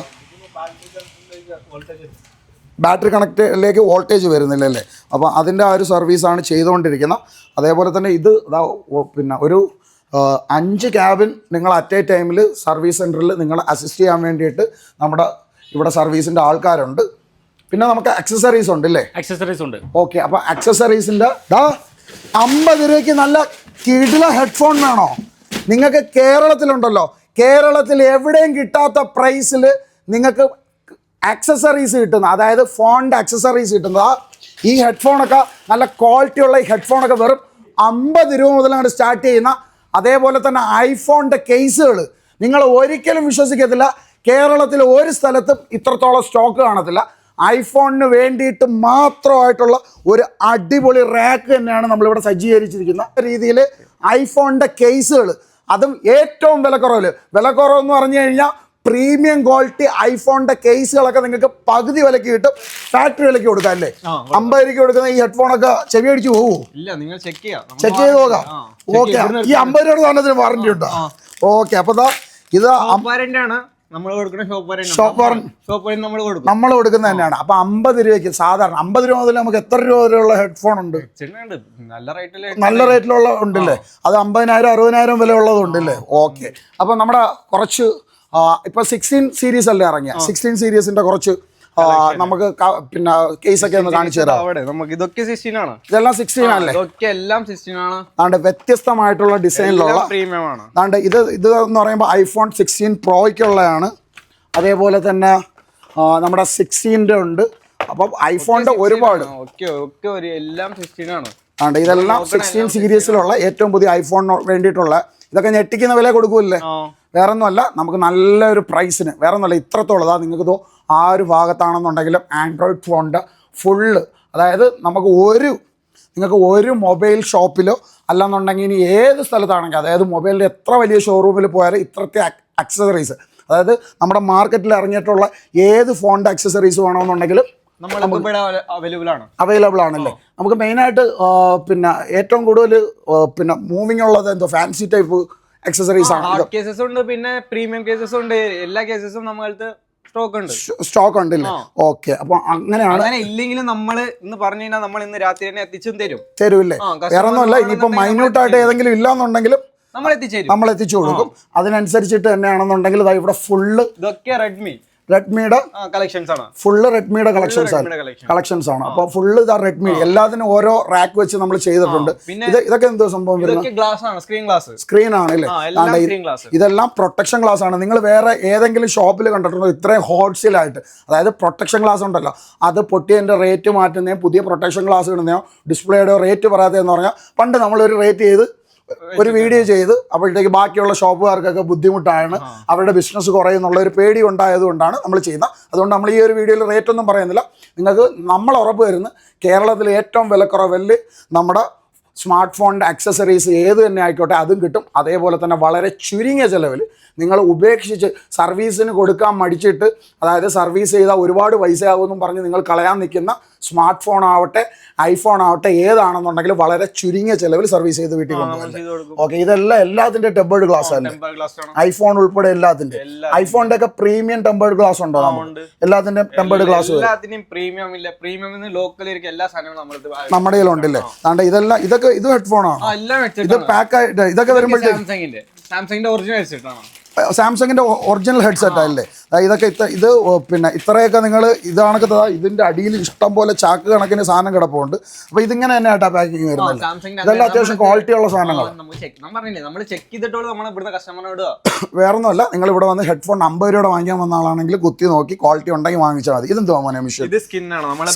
ബാറ്ററി കണക്റ്റിലേക്ക് വോൾട്ടേജ് വരുന്നില്ല അല്ലേ? അപ്പോൾ അതിന്റെ ആ ഒരു സർവീസാണ് ചെയ്തുകൊണ്ടിരിക്കുന്നത്. അതേപോലെ തന്നെ ഇത് പിന്നെ ഒരു അഞ്ച് ക്യാബിൻ നിങ്ങൾ അറ്റ് എ ടൈമിൽ സർവീസ് സെന്ററിൽ നിങ്ങൾ അസിസ്റ്റ് ചെയ്യാൻ വേണ്ടിയിട്ട് നമ്മുടെ ഇവിടെ സർവീസിന്റെ ആൾക്കാരുണ്ട്. പിന്നെ നമുക്ക് അക്സസറീസ് ഉണ്ട് അല്ലേ അക്സസറീസ് ഉണ്ട്. ഓക്കെ അപ്പൊ അക്സസറീസിന്റെ ദാ അമ്പത് രൂപയ്ക്ക് നല്ല കിടില ഹെഡ്ഫോൺ വേണോ? നിങ്ങൾക്ക് കേരളത്തിലുണ്ടല്ലോ. കേരളത്തിൽ എവിടെയും കിട്ടാത്ത പ്രൈസിൽ നിങ്ങൾക്ക് ആക്സസറീസ് കിട്ടുന്ന അതായത് ഫോണിന്റെ ആക്സസറീസ് കിട്ടുന്നത് ഈ ഹെഡ്ഫോണൊക്കെ നല്ല ക്വാളിറ്റി ഉള്ള ഈ ഹെഡ്ഫോണൊക്കെ വെറും അമ്പത് രൂപ മുതലാണ് സ്റ്റാർട്ട് ചെയ്യുന്ന അതേപോലെ തന്നെ ഐഫോണിന്റെ കേസുകൾ നിങ്ങൾ ഒരിക്കലും വിശ്വസിക്കത്തില്ല കേരളത്തിൽ ഒരു സ്ഥലത്തും ഇത്രത്തോളം സ്റ്റോക്ക് കാണത്തില്ല. ഐഫോണിന് വേണ്ടിയിട്ട് മാത്രമായിട്ടുള്ള ഒരു അടിപൊളി റാക്ക് തന്നെയാണ് നമ്മളിവിടെ സജ്ജീകരിച്ചിരിക്കുന്ന രീതിയിൽ ഐഫോണിന്റെ കേസുകൾ അതും ഏറ്റവും വിലക്കുറവിൽ വിലക്കുറവെന്ന് പറഞ്ഞു കഴിഞ്ഞാൽ പ്രീമിയം ക്വാളിറ്റി ഐഫോണിന്റെ കേസുകളൊക്കെ നിങ്ങൾക്ക് പകുതി വിലക്ക് കിട്ടും. ഫാക്ടറി വിലക്ക് കൊടുക്കാം അല്ലേ? അമ്പത് രൂപയ്ക്ക് കൊടുക്കുന്ന ഈ ഹെഡ്ഫോണൊക്കെ ചെവി അടിച്ച് നിങ്ങൾ ചെക്ക് ചെയ്ത് നോക്കാം. ഓക്കെ ഈ അമ്പത് രൂപയുടെ സാധനത്തിന് വാറണ്ടി ഉണ്ടോ? ഓക്കെ അപ്പൊ ഇത് നമ്മൾ കൊടുക്കുന്ന ഷോപ്പ് വരെ ഷോപ്പ് ഷോപ്പ് നമ്മൾ കൊടുക്കും. നമ്മൾ കൊടുക്കുന്നത് തന്നെയാണ്. അപ്പൊ അമ്പത് രൂപയ്ക്ക് സാധാരണ അമ്പത് രൂപ മുതൽ നമുക്ക് എത്ര രൂപ വരെയുള്ള ഹെഡ്ഫോൺ ഉണ്ട്? നല്ല നല്ല റേറ്റിലുള്ള ഉണ്ടല്ലേ? അത് അമ്പതിനായിരം അറുപതിനായിരം വില ഉള്ളതുണ്ടല്ലേ ഓക്കെ അപ്പൊ നമ്മുടെ കുറച്ച് ഇപ്പൊ സിക്സ്റ്റീൻ സീരീസ് അല്ലേ ഇറങ്ങിയ? സിക്സ്റ്റീൻ സീരീസിന്റെ കുറച്ച് നമുക്ക് പിന്നെ കേസ് ഒക്കെ ഒന്ന് കാണിച്ചു തരാം. അവിടെ. നമുക്ക് ഇതൊക്കെ സിക്സ്റ്റീൻ ആണ്. ഇതെല്ലാം സിക്സ്റ്റീൻ ആണല്ലേ ഇതൊക്കെ എല്ലാം സിക്സ്റ്റീൻ ആണ്. അതുകൊണ്ട് വ്യത്യസ്തമായിട്ടുള്ള ഡിസൈനിലുള്ള പ്രീമിയം ആണ്. അതുകൊണ്ട് ഇത് ഇത് എന്ന് പറയുമ്പോൾ ഐഫോൺ സിക്സ്റ്റീൻ പ്രോയ്ക്കുള്ളതാണ് അതേപോലെ തന്നെ നമ്മുടെ സിക്സ്റ്റീന്റെ ഉണ്ട്. അപ്പം ഐഫോണിന്റെ ഒരുപാട്. എല്ലാം സിക്സ്റ്റീൻ ആണ്. ഇതെല്ലാം സിക്സ്റ്റീൻ സീരീസിലുള്ള ഏറ്റവും പുതിയ ഐഫോൺ വേണ്ടിയിട്ടുള്ള. ഇതൊക്കെ ഞെട്ടിക്കുന്ന വില കൊടുക്കൂല്ലേ? വേറെ ഒന്നുമല്ല നമുക്ക് നല്ലൊരു പ്രൈസിന് വേറെ ഒന്നുമല്ല ഇത്രത്തോളം. അതാ നിങ്ങൾക്ക് ആ ഒരു ഭാഗത്താണെന്നുണ്ടെങ്കിലും ആൻഡ്രോയിഡ് ഫോണിന്റെ ഫുള്ള് അതായത് നമുക്ക് ഒരു നിങ്ങൾക്ക് ഒരു മൊബൈൽ ഷോപ്പിലോ അല്ലെന്നുണ്ടെങ്കിൽ ഇനി ഏത് സ്ഥലത്താണെങ്കിൽ അതായത് മൊബൈലിന്റെ എത്ര വലിയ ഷോറൂമിൽ പോയാലും ഇത്രത്തെ അക്സസറീസ് അതായത് നമ്മുടെ മാർക്കറ്റിൽ ഇറങ്ങിയിട്ടുള്ള ഏത് ഫോണിന്റെ അക്സസറീസ് വേണമെന്നുണ്ടെങ്കിലും അവൈലബിൾ ആണല്ലേ? നമുക്ക് മെയിനായിട്ട് പിന്നെ ഏറ്റവും കൂടുതൽ പിന്നെ മൂവിങ് ഉള്ളത് എന്തോ ഫാൻസി ടൈപ്പ് അക്സസറീസ് ആണ്. ഹാർഡ് കേസസ് ഉണ്ട് പിന്നെ പ്രീമിയം കേസസ് ഉണ്ട്. എല്ലാ കേസസും നമ്മളടുത്ത് സ്റ്റോക്ക് ഉണ്ട്. സ്റ്റോക്ക് ഉണ്ടല്ലേ ഓക്കെ അപ്പൊ അങ്ങനെയാണ് അങ്ങനെ ഇല്ലെങ്കിലും നമ്മൾ ഇന്ന് പറഞ്ഞു കഴിഞ്ഞാൽ നമ്മൾ ഇന്ന് രാത്രി തന്നെ എത്തിച്ചും തരും. തരുമില്ലേ വേറെ ഒന്നുമല്ല ഇനിയിപ്പോ വേണമെന്നുണ്ടെങ്കിൽ മൈന്യൂട്ട് ആയിട്ട് ഏതെങ്കിലും ഇല്ലാന്നുണ്ടെങ്കിലും നമ്മൾ എത്തിച്ചേരും നമ്മൾ എത്തിച്ചു കൊടുക്കും അതിനനുസരിച്ചിട്ട് തന്നെയാണെന്നുണ്ടെങ്കിൽ ഇവിടെ ഫുള്ള് ഇതൊക്കെ റെഡ്മി റെഡ്മിയുടെ കളക്ഷൻസ് ആണ്. ഫുള്ള് റെഡ്മിയുടെ കളക്ഷൻസ് ആണ്. കളക്ഷൻസ് ആണ്. അപ്പൊ ഫുള്ള് ഇതാ റെഡ്മി എല്ലാത്തിനും ഓരോ റാക്ക് വെച്ച് നമ്മൾ ചെയ്തിട്ടുണ്ട്. ഇത് ഇതൊക്കെ എന്തോ സംഭവം ഗ്ലാസ് ആണ് സ്ക്രീൻ ഗ്ലാസ് സ്ക്രീൻ ആണല്ലേ ആ എല്ലാം ആണ്ടെ ഇത് സ്ക്രീൻ ഗ്ലാസ് ഇതെല്ലാം പ്രൊട്ടക്ഷൻ ഗ്ലാസ് ആണ്. നിങ്ങൾ വേറെ ഏതെങ്കിലും ഷോപ്പിൽ കണ്ടിട്ടുണ്ടോ? ഇത്രയും ഹോൾസെയിലായിട്ട് അതായത് പ്രൊട്ടക്ഷൻ ഗ്ലാസ് ഉണ്ടല്ലോ. അത് പൊട്ടിയതിന്റെ റേറ്റ് മാറ്റുന്നതും പുതിയ പ്രൊട്ടക്ഷൻ ഗ്ലാസ് ഇടുന്നതോ ഡിസ്പ്ലേയുടെ റേറ്റ് പറയാത്തതെന്ന് പറഞ്ഞാൽ പണ്ട് നമ്മളൊരു റേറ്റ് ചെയ്ത് ഒരു വീഡിയോ ചെയ്ത് അപ്പോഴത്തേക്ക് ബാക്കിയുള്ള ഷോപ്പുകാർക്കൊക്കെ ബുദ്ധിമുട്ടാണ്. അവരുടെ ബിസിനസ് കുറയുന്നുള്ള ഒരു പേടി ഉണ്ടായതുകൊണ്ടാണ് നമ്മൾ ചെയ്യുന്നത്. അതുകൊണ്ട് നമ്മൾ ഈ ഒരു വീഡിയോയിൽ റേറ്റ് ഒന്നും പറയുന്നില്ല. നിങ്ങൾക്ക് നമ്മൾ ഉറപ്പ് വരുന്ന കേരളത്തിലെ ഏറ്റവും വിലക്കുറവിൽ നമ്മുടെ സ്മാർട്ട് ഫോണിന്റെ അക്സസറീസ് ഏത് തന്നെ ആയിക്കോട്ടെ അതും കിട്ടും. അതേപോലെ തന്നെ വളരെ ചുരുങ്ങിയ ചിലവിൽ നിങ്ങൾ ഉപേക്ഷിച്ച് സർവീസിന് കൊടുക്കാൻ മടിച്ചിട്ട് അതായത് സർവീസ് ചെയ്താൽ ഒരുപാട് പൈസ ആകുമെന്നും പറഞ്ഞ് നിങ്ങൾ കളയാൻ നിൽക്കുന്ന സ്മാർട്ട് ഫോൺ ആവട്ടെ ഐഫോൺ ആവട്ടെ ഏതാണെന്നുണ്ടെങ്കിലും വളരെ ചുരുങ്ങിയ ചെലവിൽ സർവീസ് ചെയ്ത് വീട്ടിൽ കൊണ്ടുപോകും ഓക്കെ ഇതെല്ലാം എല്ലാത്തിന്റെ ടെമ്പേർഡ് ഗ്ലാസ് അല്ലേ? ആണ്. ഐഫോൺ ഉൾപ്പെടെ എല്ലാത്തിന്റെ ഐഫോണിന്റെ ഒക്കെ പ്രീമിയം ടെമ്പേർഡ് ഗ്ലാസ് ഉണ്ടോ എല്ലാത്തിന്റെ ടെമ്പേർഡ് ഗ്ലാസ് പ്രീമിയം ഇല്ല. പ്രീമിയം ലോക്കൽ എല്ലാ സാധനങ്ങളും നമ്മുടെ കയ്യിലുണ്ടല്ലേ അതുകൊണ്ട് ഇതെല്ലാം ഇതൊക്കെ ഇത് ഹെഡ്ഫോൺ ആണ്? ഇത് പാക്ക് ആയിട്ട് ഇതൊക്കെ വരുമ്പോഴത്തേക്ക് സാംസങ്ങിന്റെ സാംസങ്ങിന്റെ ഒറിജിനൽ വെച്ചിട്ടാണ് സാംസങ്ങിന്റെ ഒറിജിനൽ ഹെഡ്സെറ്റ് അല്ലേ ദാ ഇതൊക്കെ ഇത്ര ഇത് പിന്നെ ഇത്രയൊക്കെ നിങ്ങൾ ഇതാണൊക്കെ ഇതിന്റെ ഇതിന്റെ അടിയിൽ ഇഷ്ടം പോലെ ചാക്ക് കണക്കിന് സാധനം കിടപ്പുണ്ട്. അപ്പോൾ ഇതിങ്ങനെ തന്നെ ആയിട്ടാ പാക്കിങ് വരുന്നത്. സാംസങ്ങിന്റെ ഇതെല്ലാം അത്യാവശ്യം ക്വാളിറ്റി ഉള്ള സാധനങ്ങൾ വേറൊന്നുമല്ല നിങ്ങൾ ഇവിടെ വന്ന് ഹെഡ്ഫോൺ അമ്പത് രൂപയുടെ വാങ്ങിക്കാൻ വന്ന ആളാണെങ്കിൽ കുത്തി നോക്കി ക്വാളിറ്റി ഉണ്ടെങ്കിൽ വാങ്ങിച്ചാൽ മതി. ഇതെന്തുവാ മോനെ മിഷൻ ഇത് സ്കിന്നാണ് നമ്മളെ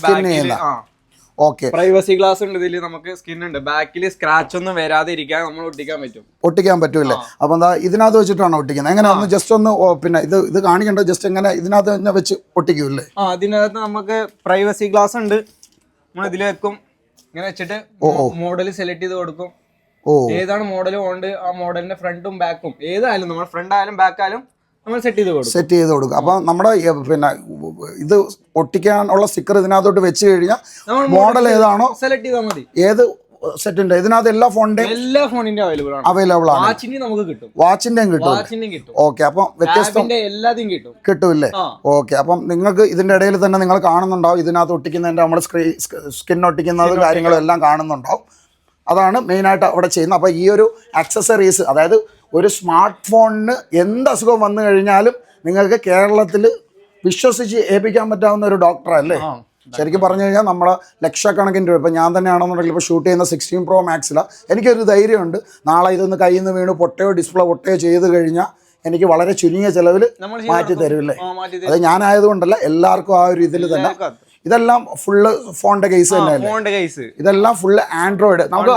ഓക്കെ. പ്രൈവസി ഗ്ലാസ് ഉണ്ട് ഇതിൽ നമുക്ക് സ്കിൻ ഉണ്ട്. ബാക്കിൽ സ്ക്രാച്ച് ഒന്നും വരാതെ ഇരിക്കാൻ നമ്മൾ ഒട്ടിക്കാൻ പറ്റും. ഒട്ടിക്കാൻ പറ്റൂലേ അപ്പൊ എന്താ ഇതിനകത്ത് വെച്ചിട്ടാണ് ഒട്ടിക്കുന്നത്? എങ്ങനെ ഒന്ന് ജസ്റ്റ് ഒന്ന് പിന്നെ ഇത് ഇത് കാണിക്കണ്ട ജസ്റ്റ് എങ്ങനെ ഇതിനകത്ത് തന്നെ വെച്ച് ഒട്ടിക്കൂല്ലേ? ആ അതിനകത്ത് നമുക്ക് പ്രൈവസി ഗ്ലാസ് ഉണ്ട്. നമ്മൾ ഇതിൽ വെക്കും. ഇങ്ങനെ വെച്ചിട്ട് മോഡൽ സെലക്ട് ചെയ്ത് കൊടുക്കും. ഓ. ഏതാണ് മോഡൽ ഉണ്ട് ആ മോഡലിന്റെ ഫ്രണ്ടും ബാക്കും ഏതായാലും നമ്മൾ ഫ്രണ്ട് ആയാലും ബാക്ക് ആയാലും നമ്മൾ സെറ്റ് ചെയ്ത് കൊടുക്കും. സെറ്റ് ചെയ്ത് കൊടുക്കും. അപ്പം നമ്മുടെ പിന്നെ ഇത് ഒട്ടിക്കാനുള്ള സ്റ്റിക്കർ ഇതിനകത്തോട്ട് വെച്ച് കഴിഞ്ഞാൽ മോഡൽ ഏതാണോ സെലക്ട് ചെയ്താൽ മതി. ഏത് സെറ്റിന്റെ ഇതിനകത്ത് എല്ലാ ഫോണിന്റെയും എല്ലാ ഫോണിന്റെ അവൈലബിൾ ആണ്. അവൈലബിൾ ആണ്. വാച്ചിന്റെ നമുക്ക് കിട്ടും. വാച്ചിന്റെയും കിട്ടും. വാച്ചിന്റെയും കിട്ടും. ഓക്കെ അപ്പം വ്യത്യസ്തം എല്ലാതും കിട്ടും. കിട്ടുമില്ലേ ഓക്കെ അപ്പം നിങ്ങൾക്ക് ഇതിന്റെ ഇടയിൽ തന്നെ നിങ്ങൾ കാണുന്നുണ്ടാവും. ഇതിനകത്ത് ഒട്ടിക്കുന്നതിന്റെ നമ്മുടെ സ്ക്രീ സ്കിൻ ഒട്ടിക്കുന്നതും കാര്യങ്ങളും എല്ലാം കാണുന്നുണ്ടാവും. അതാണ് മെയിനായിട്ട് അവിടെ ചെയ്യുന്നത്. അപ്പോൾ ഈ ഒരു അക്സസറീസ് അതായത് ഒരു സ്മാർട്ട് ഫോണിന് എന്ത് അസുഖം വന്നു കഴിഞ്ഞാലും നിങ്ങൾക്ക് കേരളത്തിൽ വിശ്വസിച്ച് ഏൽപ്പിക്കാൻ പറ്റാവുന്ന ഒരു ഡോക്ടറല്ലേ? അല്ലേ ശരിക്കും പറഞ്ഞു കഴിഞ്ഞാൽ നമ്മളെ ലക്ഷക്കണക്കിന് രൂപ. ഇപ്പം ഞാൻ തന്നെയാണെന്നുണ്ടെങ്കിൽ ഇപ്പോൾ ഷൂട്ട് ചെയ്യുന്ന സിക്സ്റ്റീൻ പ്രോ മാക്സിലാണ് എനിക്കൊരു ധൈര്യമുണ്ട്. നാളെ ഇതൊന്ന് കയ്യിൽ നിന്ന് വീണ് പൊട്ടയോ ഡിസ്പ്ലേ പൊട്ടയോ ചെയ്ത് കഴിഞ്ഞാൽ എനിക്ക് വളരെ ചുരുങ്ങിയ ചിലവിൽ മാറ്റി തരുമല്ലേ അത് ഞാനായതുകൊണ്ടല്ല എല്ലാവർക്കും ആ ഒരു ഇതിൽ തന്നെ ഇതെല്ലാം ഫുള്ള് ഫോണിന്റെ കേസ് തന്നെയല്ലേ? ഇതെല്ലാം ഫുള്ള് ആൻഡ്രോയിഡ് നമുക്ക്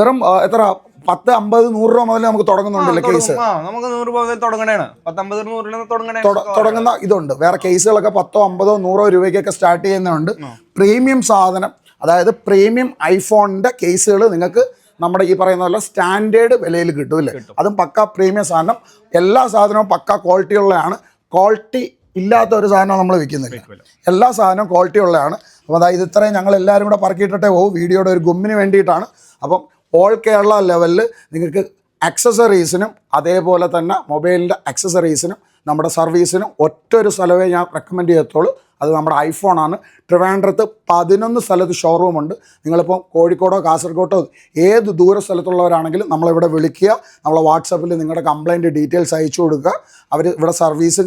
വെറും എത്ര? പത്ത് അമ്പത് നൂറ് രൂപ മുതൽ നമുക്ക് തുടങ്ങുന്നുണ്ടല്ലോ കേസ് നമുക്ക് നൂറ് രൂപ മുതൽ തുടങ്ങണേണ്. പത്തൊമ്പത് നൂറിൽ നിന്ന് തുടങ്ങണേ തുടങ്ങുന്ന ഇതുണ്ട്. വേറെ കേസുകളൊക്കെ പത്തോ അമ്പതോ നൂറോ രൂപയ്ക്കൊക്കെ സ്റ്റാർട്ട് ചെയ്യുന്നുണ്ട്. പ്രീമിയം സാധനം അതായത് പ്രീമിയം ഐഫോണിന്റെ കേസുകൾ നിങ്ങൾക്ക് നമ്മുടെ ഈ പറയുന്ന പോലെ സ്റ്റാൻഡേർഡ് വിലയിൽ കിട്ടും അല്ലേ? അതും പക്ക പ്രീമിയം സാധനം. എല്ലാ സാധനവും പക്ക ക്വാളിറ്റി ഉള്ളതാണ്. ക്വാളിറ്റി ഇല്ലാത്ത ഒരു സാധനം നമ്മൾ വിൽക്കുന്നില്ല. എല്ലാ സാധനവും ക്വാളിറ്റി ഉള്ളതാണ്. അപ്പോൾ അതായത് ഇത്രയും ഞങ്ങൾ എല്ലാവരും കൂടെ പറക്കിയിട്ടേ പോകും വീഡിയോയുടെ ഒരു ഗുമ്മിന് വേണ്ടിയിട്ടാണ്. അപ്പം ഓൾ കേരള ലെവലിൽ നിങ്ങൾക്ക് അക്സസറീസിനും അതേപോലെ തന്നെ മൊബൈലിന്റെ അക്സസറീസിനും നമ്മുടെ സർവീസിനും ഒറ്റ ഒരു സ്ഥലമേ ഞാൻ റെക്കമെൻഡ് ചെയ്യത്തുള്ളൂ. അത് നമ്മുടെ ഐഫോണാണ് ട്രിവാൻഡ്രത്ത് പതിനൊന്ന് സ്ഥലത്ത് ഷോറൂമുണ്ട് നിങ്ങളിപ്പോൾ കോഴിക്കോടോ കാസർഗോഡോ ഏത് ദൂര സ്ഥലത്തുള്ളവരാണെങ്കിലും നമ്മളിവിടെ വിളിക്കുക. നമ്മളെ വാട്സപ്പിൽ നിങ്ങളുടെ കംപ്ലയിന്റ് ഡീറ്റെയിൽസ് അയച്ചു കൊടുക്കുക. അവർ ഇവിടെ സർവീസ്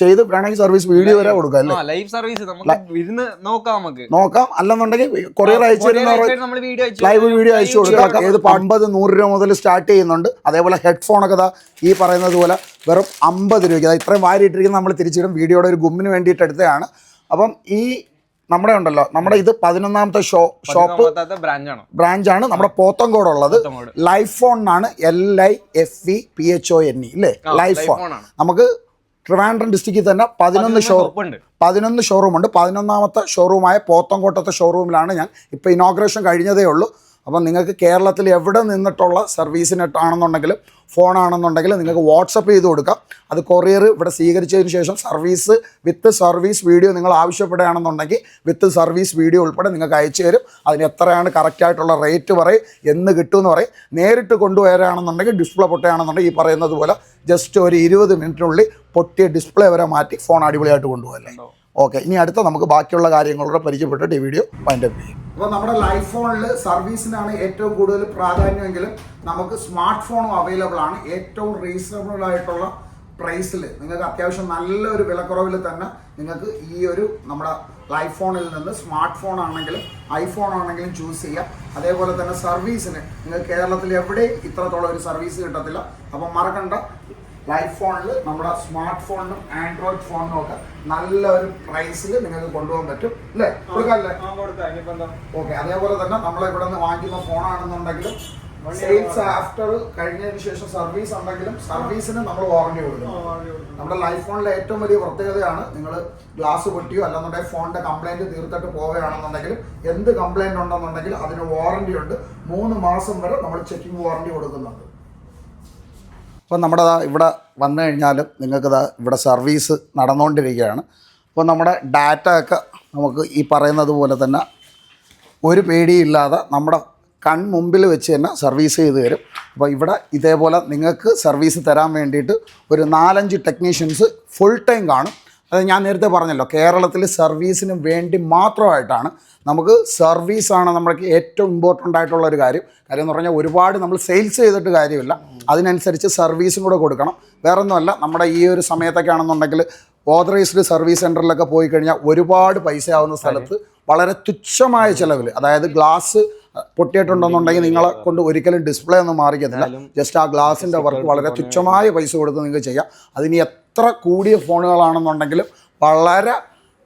ചെയ്ത് വേണമെങ്കിൽ സർവീസ് വീഡിയോ വരെ കൊടുക്കാം അല്ലേ? ലൈവ് സർവീസ് നമുക്ക് ഇരുന്ന് നോക്കാം നമുക്ക്. നോക്കാം. അല്ലെന്നുണ്ടെങ്കിൽ കൊറിയർ അയച്ചു ലൈവ് വീഡിയോ അയച്ചു കൊടുക്കാം. ഏത് അമ്പത് നൂറ് രൂപ മുതൽ സ്റ്റാർട്ട് ചെയ്യുന്നുണ്ട്. അതേപോലെ ഹെഡ്ഫോൺ ഒക്കെ ഈ പറയുന്നത് പോലെ വെറും അമ്പത് രൂപയ്ക്ക്. അതായത് ഇത്രയും വാരിയിട്ടിരിക്കുന്ന നമ്മൾ തിരിച്ചിടും. വീഡിയോയുടെ ഒരു ഗുമ്മിന് വേണ്ടിയിട്ട് എടുത്തതാണ്. അപ്പം ഈ നമ്മുടെ ഉണ്ടല്ലോ നമ്മുടെ ഇത് പതിനൊന്നാമത്തെ ഷോ ഷോപ്പ് ബ്രാഞ്ചാണ് നമ്മുടെ പോത്തങ്കോട് ഉള്ളത് life Phone ഫോണിനാണ് L I F E P H O N E അല്ലേ ലൈഫ് ഫോൺ നമുക്ക് ട്രിവാൻഡ്രം ഡിസ്ട്രിക്റ്റിൽ തന്നെ പതിനൊന്ന് ഷോറൂം ഉണ്ട്. പതിനൊന്ന് ഷോറൂമുണ്ട് പതിനൊന്നാമത്തെ ഷോറൂമായ പോത്തങ്കോട്ടത്തെ ഷോറൂമിലാണ് ഞാൻ ഇപ്പോൾ ഇനോഗ്രേഷൻ കഴിഞ്ഞതേ ഉള്ളൂ. അപ്പം നിങ്ങൾക്ക് കേരളത്തിൽ എവിടെ നിന്നിട്ടുള്ള ഫോൺ ഫോണാണെന്നുണ്ടെങ്കിലും നിങ്ങൾക്ക് വാട്സപ്പ് ചെയ്ത് കൊടുക്കാം. അത് കൊറിയർ ഇവിടെ സ്വീകരിച്ചതിന് ശേഷം സർവീസ് വിത്ത് സർവീസ് വീഡിയോ നിങ്ങൾ ആവശ്യപ്പെടുകയാണെന്നുണ്ടെങ്കിൽ വിത്ത് സർവീസ് വീഡിയോ ഉൾപ്പെടെ നിങ്ങൾക്ക് അയച്ചു തരും. അതിന് എത്രയാണ് കറക്റ്റായിട്ടുള്ള റേറ്റ് പറയും എന്ന് കിട്ടുമെന്ന് പറയും. നേരിട്ട് കൊണ്ടുവരാണെന്നുണ്ടെങ്കിൽ ഡിസ്പ്ലേ പൊട്ടുകയാണെന്നുണ്ടെങ്കിൽ ഈ പറയുന്നത് പോലെ ജസ്റ്റ് ഒരു ഇരുപത് മിനിറ്റിനുള്ളിൽ പൊട്ടിയ ഡിസ്പ്ലേ വരെ മാറ്റി ഫോൺ അടിപൊളിയായിട്ട് കൊണ്ടുപോകല്ലേ. ഓക്കെ ഇനി അടുത്ത നമുക്ക് ബാക്കിയുള്ള കാര്യങ്ങളോട് പരിചയപ്പെട്ടിട്ട് ഈ വീഡിയോ വൈൻഡപ്പ് ചെയ്യും. അപ്പോൾ നമ്മുടെ ലൈഫ് ഫോണിൽ സർവീസിനാണ് ഏറ്റവും കൂടുതൽ പ്രാധാന്യമെങ്കിലും നമുക്ക് സ്മാർട്ട് ഫോണും അവൈലബിൾ ആണ്. ഏറ്റവും റീസണബിൾ ആയിട്ടുള്ള പ്രൈസിൽ നിങ്ങൾക്ക് അത്യാവശ്യം നല്ലൊരു വിലക്കുറവിൽ തന്നെ നിങ്ങൾക്ക് ഈ ഒരു നമ്മുടെ ലൈഫ് ഫോണിൽ നിന്ന് സ്മാർട്ട് ഫോൺ ആണെങ്കിലും ഐഫോൺ ആണെങ്കിലും ചൂസ് ചെയ്യാം. അതേപോലെ തന്നെ സർവീസിന് നിങ്ങൾ കേരളത്തിൽ എവിടെയും ഇത്രത്തോളം ഒരു സർവീസ് കിട്ടത്തില്ല. അപ്പം മറക്കണ്ട. ലൈഫ് ഫോണിൽ നമ്മുടെ സ്മാർട്ട് ഫോണിനും ആൻഡ്രോയിഡ് ഫോണിനും ഒക്കെ നല്ല ഒരു പ്രൈസിൽ നിങ്ങൾക്ക് കൊണ്ടുപോകാൻ പറ്റും അല്ലേ? കൊടുക്കാല്ലേ? ഓക്കെ അതേപോലെ തന്നെ നമ്മൾ ഇവിടെ നിന്ന് വാങ്ങിക്കുന്ന ഫോണാണെന്നുണ്ടെങ്കിലും സെയിൽസ് ആഫ്റ്റർ കഴിഞ്ഞതിന് ശേഷം സർവീസ് ഉണ്ടെങ്കിലും സർവീസിന് നമ്മൾ വാറണ്ടി കൊടുക്കും. നമ്മുടെ ലൈഫ് ഫോണിലെ ഏറ്റവും വലിയ പ്രത്യേകതയാണ് നിങ്ങൾ ഗ്ലാസ് പൊട്ടിയോ അല്ലെന്നുണ്ടെങ്കിൽ ഫോണിന്റെ കംപ്ലൈന്റ് തീർത്തിട്ട് പോവുകയാണെന്നുണ്ടെങ്കിൽ എന്ത് കംപ്ലൈന്റ് ഉണ്ടെന്നുണ്ടെങ്കിൽ അതിന് വാറണ്ടി ഉണ്ട്. മൂന്ന് മാസം വരെ നമ്മൾ ചെക്കിംഗ് വാറണ്ടി കൊടുക്കുന്നുണ്ട്. അപ്പോൾ നമ്മുടെ ഇവിടെ വന്നു കഴിഞ്ഞാലും നിങ്ങൾക്ക് ഇവിടെ സർവീസ് നടന്നുകൊണ്ടിരിക്കുകയാണ് അപ്പോൾ നമ്മുടെ ഡാറ്റ ഒക്കെ നമുക്ക് ഈ പറയുന്നത് പോലെ തന്നെ ഒരു പേടിയില്ലാതെ നമ്മുടെ കൺമുമ്പിൽ വെച്ച് തന്നെ സർവീസ് ചെയ്ത് തരും. അപ്പോൾ ഇവിടെ ഇതേപോലെ നിങ്ങൾക്ക് സർവീസ് തരാൻ വേണ്ടിയിട്ട് ഒരു നാലഞ്ച് ടെക്നീഷ്യൻസ് ഫുൾ ടൈം കാണും. അത് ഞാൻ നേരത്തെ പറഞ്ഞല്ലോ കേരളത്തിൽ സർവീസിന് വേണ്ടി മാത്രമായിട്ടാണ് നമുക്ക് സർവീസാണ് നമ്മൾക്ക് ഏറ്റവും ഇമ്പോർട്ടന്റ് ആയിട്ടുള്ള ഒരു കാര്യം. കാര്യം എന്ന് പറഞ്ഞാൽ ഒരുപാട് നമ്മൾ സെയിൽസ് ചെയ്തിട്ട് കാര്യമില്ല. അതിനനുസരിച്ച് സർവീസും കൂടെ കൊടുക്കണം. വേറെ ഒന്നുമല്ല നമ്മുടെ ഈ ഒരു സമയത്തൊക്കെ ആണെന്നുണ്ടെങ്കിൽ ഓതറൈസ്ഡ് സർവീസ് സെന്ററിലൊക്കെ പോയി കഴിഞ്ഞാൽ ഒരുപാട് പൈസ ആവുന്ന സ്ഥലത്ത് വളരെ തുച്ഛമായ ചിലവിൽ അതായത് ഗ്ലാസ് പൊട്ടിയിട്ടുണ്ടെന്നുണ്ടെങ്കിൽ നിങ്ങളെ കൊണ്ട് ഒരിക്കലും ഡിസ്പ്ലേ ഒന്നും മാറിക്കത്തില്ല. ജസ്റ്റ് ആ ഗ്ലാസിന്റെ വർക്ക് വളരെ തുച്ഛമായ പൈസ കൊടുത്ത് നിങ്ങൾക്ക് ചെയ്യാം. അതിന് എത്ര കൂടിയ ഫോണുകളാണെന്നുണ്ടെങ്കിലും വളരെ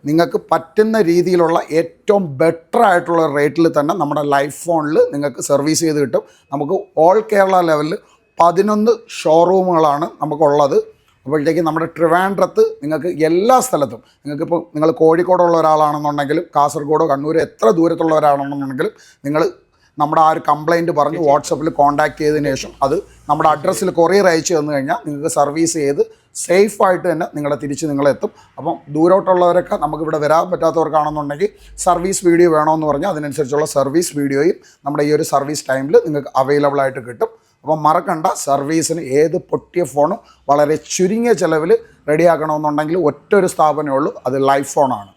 നിങ്ങൾക്ക് പറ്റുന്ന രീതിയിലുള്ള ഏറ്റവും ബെറ്റർ ആയിട്ടുള്ള റേറ്റിൽ തന്നെ നമ്മുടെ ലൈഫ് ഫോണിൽ നിങ്ങൾക്ക് സർവീസ് ചെയ്ത് കിട്ടും. നമുക്ക് ഓൾ കേരള ലെവലിൽ പതിനൊന്ന് ഷോറൂമുകളാണ് നമുക്കുള്ളത്. അപ്പോഴത്തേക്ക് നമ്മുടെ ട്രിവാൻഡ്രത്ത് നിങ്ങൾക്ക് എല്ലാ സ്ഥലത്തും നിങ്ങൾക്കിപ്പോൾ നിങ്ങൾ കോഴിക്കോടുള്ള ഒരാളാണെന്നുണ്ടെങ്കിലും കാസർഗോഡോ കണ്ണൂരോ എത്ര ദൂരത്തുള്ള ഒരാളാണെന്നുണ്ടെങ്കിലും നിങ്ങൾ നമ്മുടെ ആ ഒരു കംപ്ലൈന്റ് പറഞ്ഞ് വാട്സപ്പിൽ കോൺടാക്ട് ചെയ്തതിന് ശേഷം അത് നമ്മുടെ അഡ്രസ്സിൽ കൊറിയർ അയച്ചു തന്നു കഴിഞ്ഞാൽ നിങ്ങൾക്ക് സർവീസ് ചെയ്ത് സേഫ് ആയിട്ട് തന്നെ നിങ്ങളെ തിരിച്ച് നിങ്ങളെത്തും അപ്പം ദൂരോട്ടുള്ളവരൊക്കെ നമുക്കിവിടെ വരാൻ പറ്റാത്തവർക്കാണെന്നുണ്ടെങ്കിൽ സർവീസ് വീഡിയോ വേണമെന്ന് പറഞ്ഞാൽ അതിനനുസരിച്ചുള്ള സർവീസ് വീഡിയോയും നമ്മുടെ ഈ ഒരു സർവീസ് ടൈമിൽ നിങ്ങൾക്ക് അവൈലബിൾ ആയിട്ട് കിട്ടും. അപ്പം മറക്കണ്ട സർവീസിന് ഏത് പൊട്ടിയ ഫോണും വളരെ ചുരുങ്ങിയ ചിലവിൽ റെഡിയാക്കണമെന്നുണ്ടെങ്കിൽ ഒറ്റ ഒരു സ്ഥാപനമേ ഉള്ളൂ അത് ലൈഫ് ഫോണാണ്